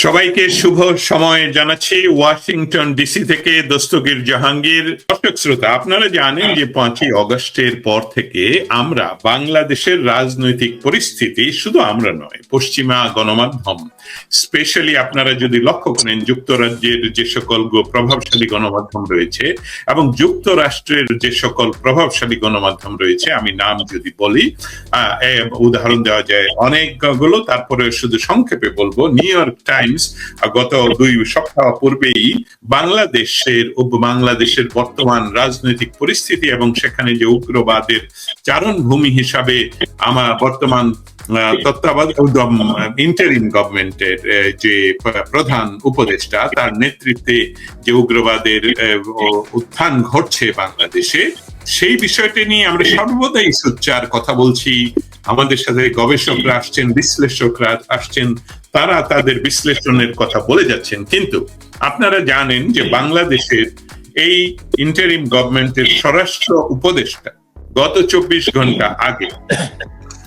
সবাইকে শুভ সময় জানাচ্ছি। ওয়াশিংটন ডিসি থেকে দস্তগীর জাহাঙ্গীর। দর্শক শ্রোতা, আপনারা জানেন যে পাঁচই অগস্টের পর থেকে আমরা বাংলাদেশের রাজনৈতিক পরিস্থিতি শুধু আমরা নয়, পশ্চিমা গণমাধ্যম, স্পেশালি আপনারা যদি লক্ষ্য করেন, যুক্তরাজ্যের যে সকল প্রভাবশালী গণমাধ্যম রয়েছে এবং যুক্তরাষ্ট্রের যে সকল প্রভাবশালী গণমাধ্যম রয়েছে, আমি নাম যদি বলি উদাহরণ দেওয়া যায় অনেকগুলো, তারপরে শুধু সংক্ষেপে বলব, নিউ ইয়র্ক টাইমস গত দুই সপ্তাহ পূর্বেই বাংলাদেশের উপ- বাংলাদেশের বর্তমান রাজনৈতিক পরিস্থিতি এবং সেখানে যে উগ্রবাদের চারণভূমি হিসাবে আমার বর্তমান তত্ত্বাবধায়ক ইন্টারিম গভর্নমেন্টের যে প্রধান উপদেষ্টা, তার নেতৃত্বে যে উগ্রবাদের উত্থান ঘটছে বাংলাদেশে, সেই বিষয়টি নিয়ে আমরা সর্বদাই সোচ্চার কথা বলছি। আমাদের সাথে গবেষকরা আসছেন, বিশ্লেষকরা আসছেন তারা তাদের বিশ্লেষণের কথা বলে যাচ্ছেন। কিন্তু আপনারা জানেন যে বাংলাদেশের এই ইন্টারিম গভর্নমেন্টের স্বরাষ্ট্র উপদেষ্টা গত চব্বিশ ঘণ্টা আগে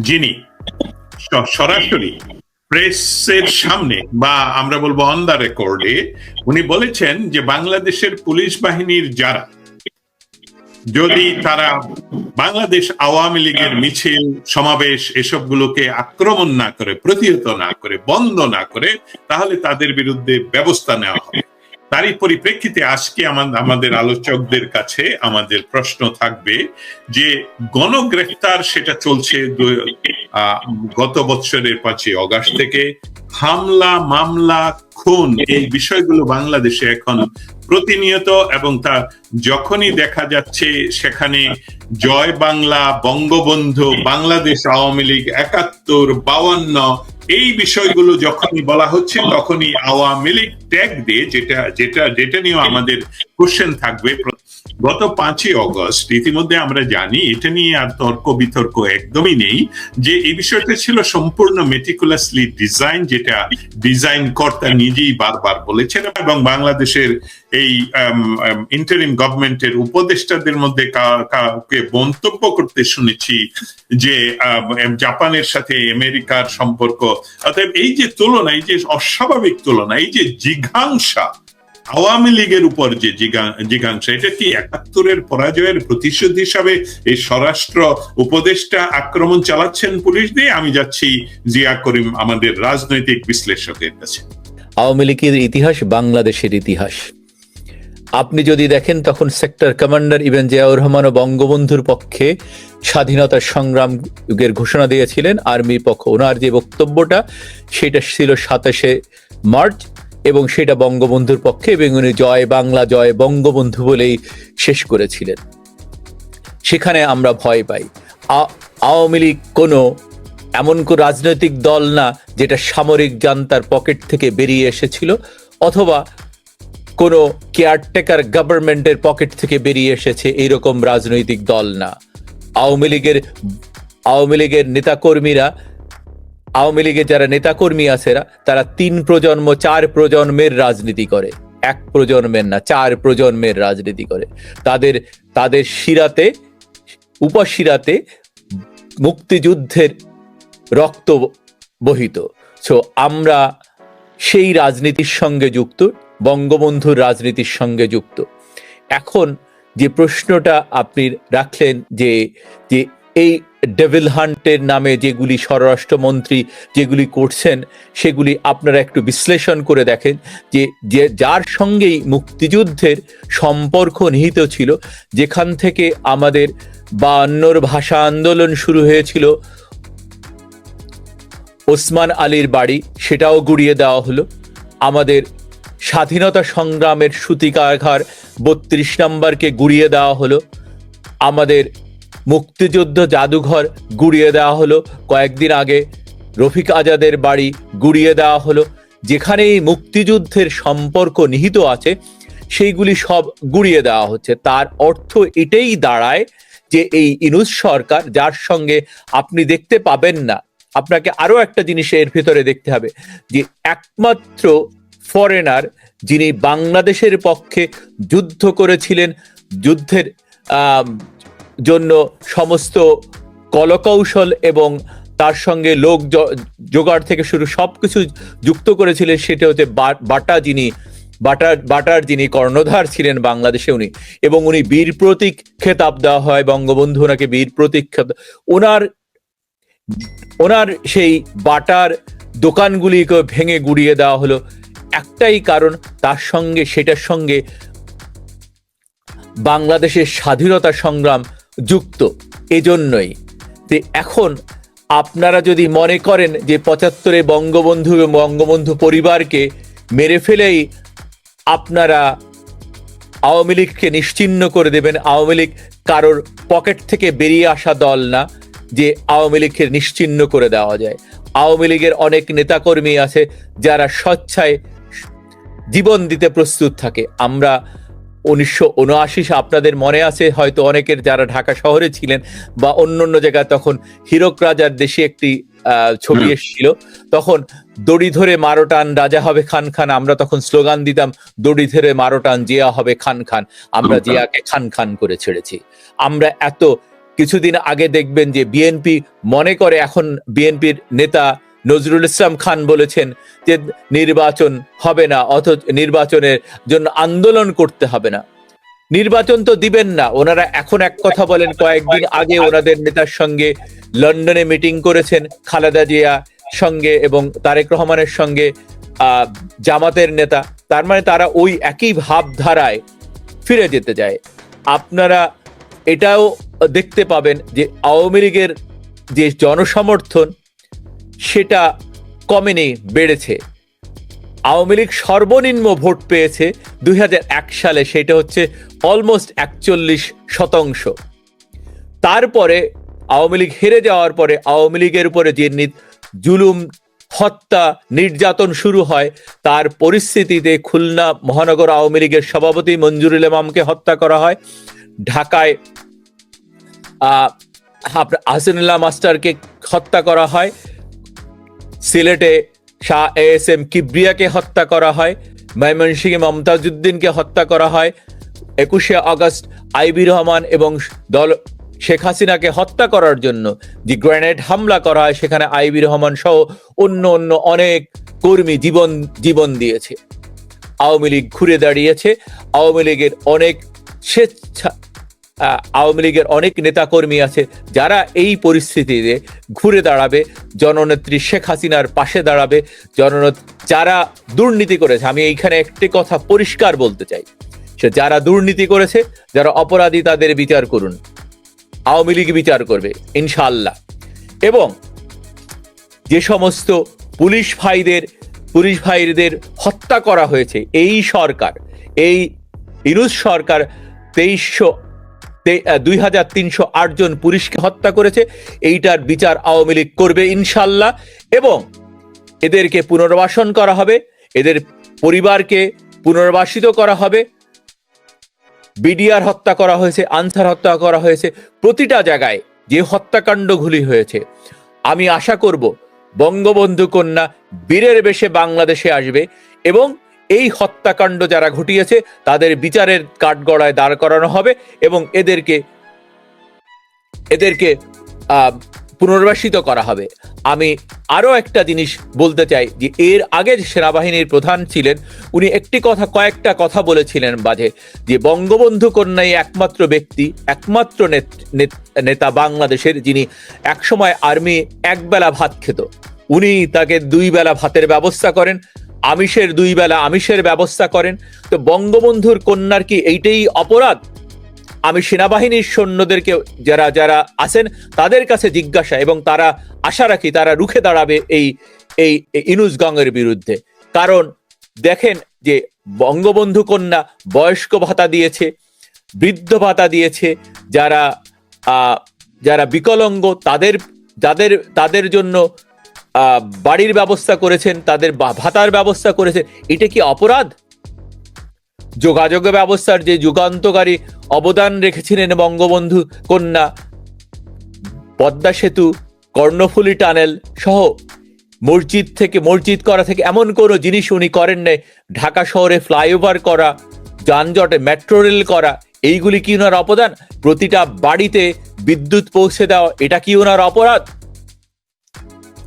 যিনি সরাসরি প্রেসের সামনে বা আমরা বলব অন দ্য রেকর্ডে উনি বলেছেন যে বাংলাদেশের পুলিশ বাহিনীর যারা যদি তারা বাংলাদেশ আওয়ামী লীগের মিছিল সমাবেশ এসবগুলোকে আক্রমণ না করে প্রতিহত না করে বন্ধ না করে তাহলে তাদের বিরুদ্ধে ব্যবস্থা নেওয়া হবে। তারই পরিপ্রেক্ষিতে আজকে আমা- আমাদের আলোচকদের কাছে আমাদের প্রশ্ন থাকবে যে গণগ্রেফতার সেটা চলছে গত বছরের পাঁচই অগাস্ট থেকে। হামলা, মামলা, খুন এই বিষয়গুলো বাংলাদেশে এখন প্রতিনিয়ত এবং তা যখনই দেখা যাচ্ছে সেখানে জয় বাংলা, বঙ্গবন্ধু, বাংলাদেশ, আওয়ামী লীগ, একাত্তর বাউান্ন এই বিষয়গুলো যখনই বলা হচ্ছে, তখনই আওয়ামী লীগ ট্যাগ দিয়ে যেটা যেটা যেটা নিয়েও আমাদের কোশ্চেন থাকবে। গত পাঁচই অগস্ট, ইতিমধ্যে আমরা জানি, এটা নিয়ে আর তর্ক বিতর্ক একদমই নেই, যে এই বিষয়টা ছিল সম্পূর্ণ মেটিকুলাসলি ডিজাইন যেটা ডিজাইন কর্তা নিজেই বারবার বলেছেন এবং বাংলাদেশের এই ইন্টারিম গভর্নমেন্টের উপদেষ্টাদের মধ্যে কাউকে মন্তব্য করতে শুনেছি যে জাপানের সাথে আমেরিকার সম্পর্ক অতএব এই যে তুলনা, এই যে অস্বাভাবিক তুলনা, এই যে জিঘাংসা, আওয়ামী লীগের উপর যে জিজ্ঞাসা এটা কি একাত্তরের পরাজয়ের প্রতিশোধ হিসাবে এই স্বরাষ্ট্র উপদেষ্টা আক্রমণ চালাচ্ছেন পুলিশ দিয়ে? আমি যাচ্ছি জিয়া করিম, আমাদের রাজনৈতিক বিশ্লেষকের কাছে। আওয়ামী লীগের ইতিহাস বাংলাদেশের ইতিহাস। আপনি যদি দেখেন তখন সেক্টর কমান্ডার ইবেন জিয়াউর রহমান ও বঙ্গবন্ধুর পক্ষে স্বাধীনতার সংগ্রামের ঘোষণা দিয়েছিলেন আর্মির পক্ষ। ওনার যে বক্তব্যটা, সেটা ছিল সাতাশে মার্চ এবং সেটা বঙ্গবন্ধুর পক্ষে এবং উনি জয় বাংলা, জয় বঙ্গবন্ধু বলেই শেষ করেছিলেন। সেখানে আমরা ভয় পাই। আওয়ামী লীগ কোনো এমন কোন রাজনৈতিক দল না যেটা সামরিক জান্তার পকেট থেকে বেরিয়ে এসেছিল, অথবা কোনো কেয়ারটেকার গভর্নমেন্টের পকেট থেকে বেরিয়ে এসেছে, এইরকম রাজনৈতিক দল না। আওয়ামী লীগের আওয়ামী লীগের নেতাকর্মীরা, আওয়ামী লীগের যারা নেতাকর্মী আছেরা তারা তিন প্রজন্ম, চার প্রজন্মের রাজনীতি করে। এক প্রজন্মের না, চার প্রজন্মের রাজনীতি করে। তাদের তাদের শিরাতে, উপশিরাতে মুক্তিযুদ্ধের রক্ত বহিত। সো আমরা সেই রাজনীতির সঙ্গে যুক্ত। বঙ্গবন্ধুর রাজনীতির সঙ্গে যুক্ত। এখন যে প্রশ্নটা আপনি রাখলেন যে যে এই ডেভিল হান্টের নামে যেগুলি স্বরাষ্ট্রমন্ত্রী যেগুলি করছেন, সেগুলি আপনারা একটু বিশ্লেষণ করে দেখেন যে যে যার সঙ্গেই মুক্তিযুদ্ধের সম্পর্ক নিহিত ছিল, যেখান থেকে আমাদের বায়ান্নর ভাষা আন্দোলন শুরু হয়েছিল, ওসমান আলীর বাড়ি সেটাও গুড়িয়ে দেওয়া হলো। আমাদের স্বাধীনতা সংগ্রামের সূতিকাঘর বত্রিশ নম্বরকে গুড়িয়ে দেওয়া হলো। আমাদের মুক্তিযুদ্ধ জাদুঘর গুড়িয়ে দেওয়া হলো। কয়েকদিন আগে রফিক আজাদের বাড়ি গুড়িয়ে দেওয়া হলো। যেখানে এই মুক্তিযুদ্ধের সম্পর্ক নিহিত আছে, সেইগুলি সব গুড়িয়ে দেওয়া হচ্ছে। তার অর্থ এটাই দাঁড়ায় যে এই ইনুস সরকার, যার সঙ্গে আপনি দেখতে পাবেন না, আপনাকে আরও একটা জিনিস এর ভিতরে দেখতে হবে যে একমাত্র ফরেনার যিনি বাংলাদেশের পক্ষে যুদ্ধ করেছিলেন, যুদ্ধের জন্য সমস্ত কলকৌশল এবং তার সঙ্গে লোক জোগাড় থেকে শুরু সব কিছু যুক্ত করেছিলেন, সেটা হচ্ছে বাটা যিনি, বাটার বাটার যিনি কর্ণধার ছিলেন বাংলাদেশে উনি এবং উনি বীর প্রতীক খেতাব দেওয়া হয়, বঙ্গবন্ধু ওনাকে বীর প্রতীক ওনার ওনার সেই বাটার দোকানগুলিকে ভেঙে গুড়িয়ে দেওয়া হলো একটাই কারণ, তার সঙ্গে, সেটার সঙ্গে বাংলাদেশের স্বাধীনতা সংগ্রাম যুক্ত। এজন্যই। যে এখন আপনারা যদি মনে করেন যে পঁচাত্তরে বঙ্গবন্ধু বঙ্গবন্ধু পরিবারকে মেরে ফেলেই আপনারা আওয়ামী লীগকে নিশ্চিহ্ন করে দেবেন, আওয়ামী লীগ কারোর পকেট থেকে বেরিয়ে আসা দল না যে আওয়ামী লীগকে নিশ্চিহ্ন করে দেওয়া যায়। আওয়ামী লীগের অনেক নেতাকর্মী আছে যারা স্বেচ্ছায় জীবন দিতে প্রস্তুত থাকে। আমরা উনিশশো উনআশি আপনাদের মনে আছে হয়তো অনেকের যারা ঢাকা শহরে ছিলেন বা অন্য অন্য জায়গায় তখন হীরক রাজার দেশে একটি ছবি এসেছিল। তখন দড়ি ধরে মারোটান রাজা হবে খান খান। আমরা তখন স্লোগান দিতাম দড়ি ধরে মারোটান জিয়া হবে খান খান। আমরা। জিয়াকে খান খান করে ছেড়েছি। আমরা এত কিছুদিন আগে দেখবেন যে বিএনপি মনে করে এখন বিএনপির নেতা নজরুল ইসলাম খান বলেছেন যে নির্বাচন হবে না, অথচ নির্বাচনের জন্য আন্দোলন করতে হবে না। নির্বাচন তো দিবেন না, ওনারা এখন এক কথা বলেন, কয়েকদিন আগে ওনাদের নেতার সঙ্গে লন্ডনে মিটিং করেছেন খালেদা জিয়া সঙ্গে এবং তারেক রহমানের সঙ্গে জামাতের নেতা। তার মানে তারা ওই একই ভাবধারায় ফিরে যেতে যায় আপনারা এটাও দেখতে পাবেন যে আওয়ামী লীগের যে জনসমর্থন সেটা কমেনি বেড়েছে। আওয়ামী লীগ সর্বনিম্ন ভোট পেয়েছে দুই হাজার এক সালে, সেটা হচ্ছে অলমোস্ট একচল্লিশ শতাংশ। তারপরে আওয়ামী লীগ হেরে যাওয়ার পরে আওয়ামী লীগের উপরে যে জুলুম, হত্যা, নির্যাতন শুরু হয়, তার পরিস্থিতিতে খুলনা মহানগর আওয়ামী লীগের সভাপতি মঞ্জুরুল ইমামকে হত্যা করা হয়। ঢাকায় হাসিনুল্লাহ মাস্টারকে হত্যা করা হয়। সিলেটে শাহ এস এম কিবরিয়াকে হত্যা করা হয়, ময়মনসিংহে মমতাজউদ্দিনকে হত্যা করা হয়, একুশে আগস্ট আইবি রহমান এবং দল শেখ হাসিনাকে হত্যা করার জন্য যে গ্রেনেড হামলা করা হয়, সেখানে আইবি রহমান সহ অন্য অন্য অনেক কর্মী জীবন জীবন দিয়েছে। আওয়ামী লীগ ঘুরে দাঁড়িয়েছে। আওয়ামী লীগের অনেক স্বেচ্ছা আওয়ামী লীগের অনেক নেতাকর্মী আছে যারা এই পরিস্থিতিতে ঘুরে দাঁড়াবে। জননেত্রী শেখ হাসিনার পাশে দাঁড়াবে। জননেত্রী যারা দুর্নীতি করেছে, আমি এইখানে একটি কথা পরিষ্কার বলতে চাই। সে যারা দুর্নীতি করেছে, যারা অপরাধী তাদের বিচার করুন। আওয়ামী লীগ বিচার করবে, ইনশাআল্লাহ। এবং যে সমস্ত পুলিশ ভাইদের পুলিশ ভাইদের হত্যা করা হয়েছে, এই সরকার, এই ইরুজ সরকার তেইশশো দুই হাজার তিনশো আট জন পুলিশকে হত্যা করেছে। এইটার বিচার আওয়ামী লীগ করবে ইনশাল্লাহ। এবং এদেরকে পুনর্বাসন করা হবে, এদের পরিবারকে পুনর্বাসিত করা হবে। বিডিআর হত্যা করা হয়েছে, আনসার হত্যা করা হয়েছে। প্রতিটা জায়গায় যে হত্যাকাণ্ডগুলি হয়েছে, আমি আশা করব বঙ্গবন্ধু কন্যা বীরের বেশে বাংলাদেশে আসবে। এবং এই হত্যাকাণ্ড যারা ঘটিয়েছে, তাদের বিচারের কাঠগড়ায় দাঁড় করানো হবে এবং এদেরকে এদেরকে পুনর্বাসিত করা হবে। আমি আরও একটা জিনিস বলতে চাই যে, এর আগে সেনাবাহিনীর প্রধান ছিলেন, উনি একটি কথা, কয়েকটা কথা বলেছিলেন বাজে, যে বঙ্গবন্ধু কন্যাই একমাত্র ব্যক্তি, একমাত্র নেতা বাংলাদেশের, যিনি একসময় আর্মি একবেলা ভাত খেত। উনি তাকে দুই বেলা ভাতের ব্যবস্থা করেন আমিষের দুই বেলা আমিষের ব্যবস্থা করেন। তো বঙ্গবন্ধুর কন্যার কি এইটাই অপরাধ? আমি সেনাবাহিনীর সৈন্যদেরকে যারা যারা আছেন, তাদের কাছে জিজ্ঞাসা এবং তারা আশা রাখি তারা রুখে দাঁড়াবে এই এই ইনুস গঙ্গের বিরুদ্ধে। কারণ দেখেন যে বঙ্গবন্ধু কন্যা বয়স্ক ভাতা দিয়েছে, বৃদ্ধ ভাতা দিয়েছে, যারা যারা বিকলাঙ্গ, তাদের, যাদের, তাদের জন্য বাড়ির ব্যবস্থা করেছেন, তাদের ভাতার ব্যবস্থা করেছেন, এটা কি অপরাধ? যোগাযোগ ব্যবস্থার যে যুগান্তকারী অবদান রেখেছিলেন বঙ্গবন্ধু কন্যা, পদ্মা সেতু, কর্ণফুলী টানেল সহ, মসজিদ থেকে, মসজিদ করা থেকে এমন কোনো জিনিস উনি করেন নাই, ঢাকা শহরে ফ্লাইওভার করা, যানজটে মেট্রো রেল করা, এইগুলি কি ওনার অবদান? প্রতিটা বাড়িতে বিদ্যুৎ পৌঁছে দেওয়া, এটা কি ওনার অপরাধ?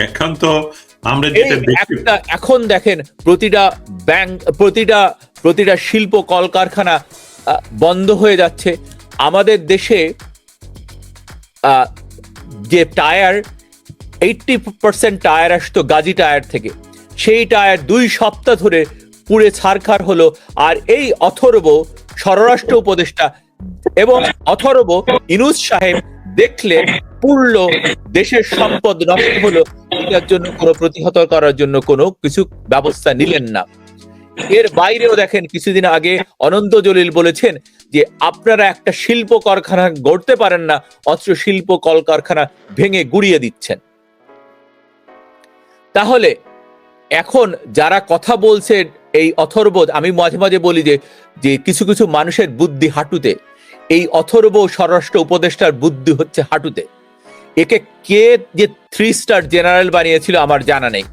এখন তো আমরা যেটা একটা এখন দেখেন প্রতিটা ব্যাংক প্রতিটা প্রতিটা শিল্প কলকারখানা বন্ধ হয়ে যাচ্ছে। আমাদের দেশে যে টায়ার এইটটি পার্সেন্ট টায়ার আসতো গাজী টায়ার থেকে। সেই টায়ার দুই সপ্তাহ ধরে পুড়ে ছারখার হলো। আর এই অথর্ব স্বরাষ্ট্র উপদেষ্টা এবং অথর্ব ইনুস সাহেব দেখলে পুরল দেশের সম্পদ নষ্ট হলো। এটার জন্য, কোনো প্রতিহত করার জন্য কোনো কিছু ব্যবস্থা নিলেন না। এর বাইরেও দেখেন, কিছুদিন আগে অনন্ত জলিল বলেছেন যে, আপনারা একটা শিল্প কারখানা গড়তে পারেন না অথচ শিল্প কলকারখানা ভেঙে গুড়িয়ে দিচ্ছেন। তাহলে, এখন যারা কথা বলছে এই অথর্ব, আমি মাঝে মাঝে বলি যে যে কিছু কিছু মানুষের বুদ্ধি হাঁটুতে। এই অথর্ব স্বরাষ্ট্র উপদেষ্টার বুদ্ধি হচ্ছে হাঁটুতে। একে কে যে থ্রি স্টার জেনারেল বানিয়েছিল আমার জানা নেই।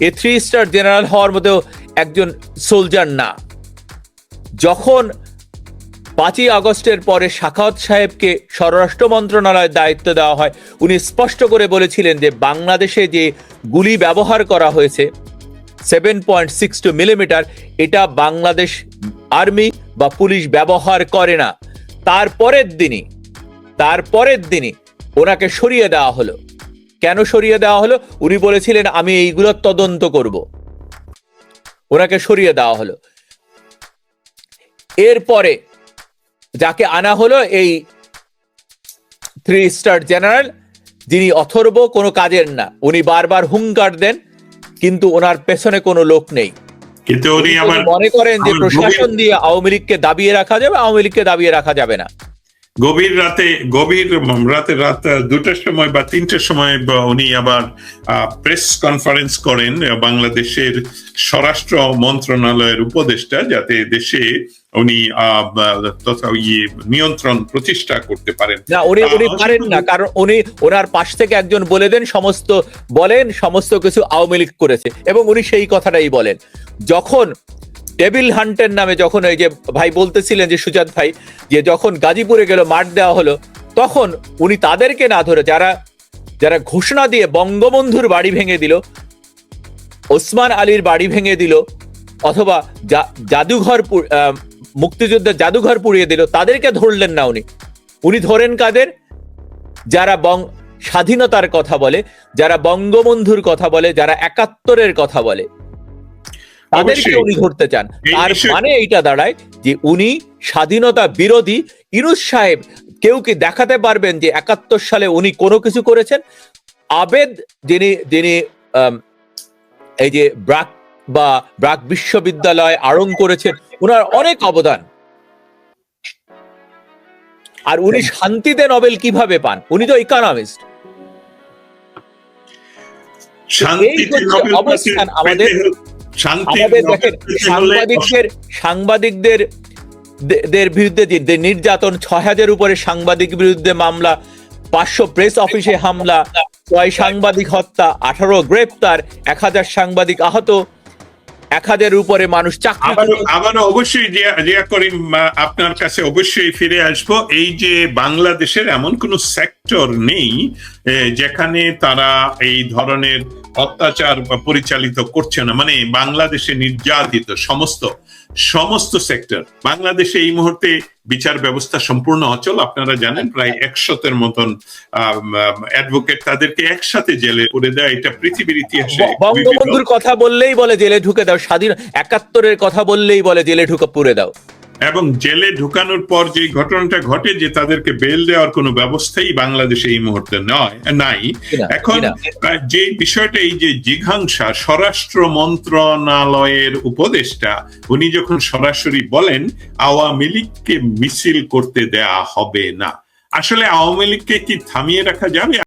এ থ্রি স্টার জেনারেল হওয়ার মতো একজন সোলজার না। যখন পাঁচই আগস্টের পরে শাখাওয়াত সাহেবকে স্বরাষ্ট্র মন্ত্রণালয়ের দায়িত্ব দেওয়া হয়, উনি স্পষ্ট করে বলেছিলেন যে বাংলাদেশে যে গুলি ব্যবহার করা হয়েছে seven point six two millimetre এটা বাংলাদেশ আর্মি বা পুলিশ ব্যবহার করে না। তারপরের দিনই তারপরের দিনই ওনাকে সরিয়ে দেওয়া হলো। কেন সরিয়ে দেওয়া হলো? উনি বলেছিলেন আমি এইগুলোর তদন্ত করব। ওনাকে সরিয়ে দেওয়া হলো। এরপরে যাকে আনা হলো এই থ্রি স্টার জেনারেল যিনি অথর্ব কোনো কাজের না। উনি বারবার হুঙ্কার দেন কিন্তু ওনার পেছনে কোনো লোক নেই। কিন্তু উনি উনি আবার মনে করেন যে প্রশাসন দিয়ে আওয়ামী লীগকে দাবিয়ে রাখা যাবে আওয়ামী লীগকে দাবিয়ে রাখা যাবে না। গভীর রাতে গভীর রাতে রাত দুটার সময় বা তিনটার সময় বা উনি আবার প্রেস কনফারেন্স করেন বাংলাদেশের স্বরাষ্ট্র মন্ত্রণালয়ের উপদেষ্টা যাতে দেশে উনি আহ, তথা ইয়ে নিয়ন্ত্রণ প্রতিষ্ঠা করতে পারেন। না উনি উনি পারেন না কারণ উনি ওনার পাশ থেকে একজন বলে দেন সমস্ত বলেন সমস্ত কিছু আওয়ামী লীগ করেছে এবং উনি সেই কথাটাই বলেন। যখন টেবিল হান্টের নামে যখন ওই যে ভাই বলতেছিলেন যে, সুজাত ভাই, যে যখন গাজীপুরে গেল মাঠ দেওয়া হলো, তখন উনি তাদেরকে না ধরে যারা যারা ঘোষণা দিয়ে বঙ্গবন্ধুর বাড়ি ভেঙে দিল, ওসমান আলীর বাড়ি ভেঙে দিল, অথবা জাদুঘর মুক্তিযোদ্ধার জাদুঘর পুড়িয়ে দিল, তাদেরকে ধরলেন না উনি। উনি ধরেন কাদের? যারা বং, স্বাধীনতার কথা বলে, যারা বঙ্গবন্ধুর কথা বলে, যারা একাত্তরের কথা বলে। তাদেরকে উনি ধরতে চান। আর মানে এইটা দাঁড়ায় যে উনি স্বাধীনতা বিরোধী ইনুস সাহেব কেউ কি দেখাতে পারবেন যে একাত্তর সালে উনি কোনো কিছু করেছেন? আবেদ যিনি যিনি এই যে ব্রাক বা ব্রাক বিশ্ববিদ্যালয় আড়ং করেছেন ওনার অনেক অবদান। আর উনি শান্তিতে নোবেল কীভাবে পান? উনি তো ইকোনমিস্ট আমাদের- আমাদের দেখেন সাংবাদিকদের সাংবাদিকদের দের বিরুদ্ধে যে নির্যাতন ছয় হাজার উপরে সাংবাদিক বিরুদ্ধে মামলা পাঁচশো প্রেস অফিসে হামলা ছয় সাংবাদিক হত্যা আঠারো গ্রেপ্তার এক হাজার সাংবাদিক আহত এক হাজার উপরে মানুষ চাকরি আবারও অবশ্যই জিয়া করিম আপনার কাছে অবশ্যই ফিরে আসব। এই যে বাংলাদেশের এমন কোন সেক্টর নেই যেখানে তারা এই ধরনের অত্যাচার পরিচালিত করছে না। মানে বাংলাদেশে নির্যাতিত সমস্ত সমস্ত সেক্টর বাংলাদেশে এই মুহূর্তে বিচার ব্যবস্থা সম্পূর্ণ অচল। আপনারা জানেন প্রায় একশতের মতন অ্যাডভোকেট তাদেরকে একসাথে জেলে করে দেয়। এটা পৃথিবীর ইতিহাসে বঙ্গবন্ধুর কথা বললেই বলে জেলে ঢুকে দাও স্বাধীন একাত্তরের কথা বললেই বলে জেলে ঢুকে পুরে দাও। এবং জেলে ঢুকানোর পর যে ঘটনাটা ঘটে যে তাদেরকে বেল দেওয়ার কোনো ব্যবস্থাই বাংলাদেশে এই মুহূর্তে নয় নাই। এখন যে বিষয়টা এই যে জিঘাংসা স্বরাষ্ট্র মন্ত্রণালয়ের উপদেষ্টা উনি যখন সরাসরি বলেন আওয়ামী লীগকে মিছিল করতে দেয়া হবে না। আসলে আওয়ামী লীগকে কি থামিয়ে রাখা যাবে?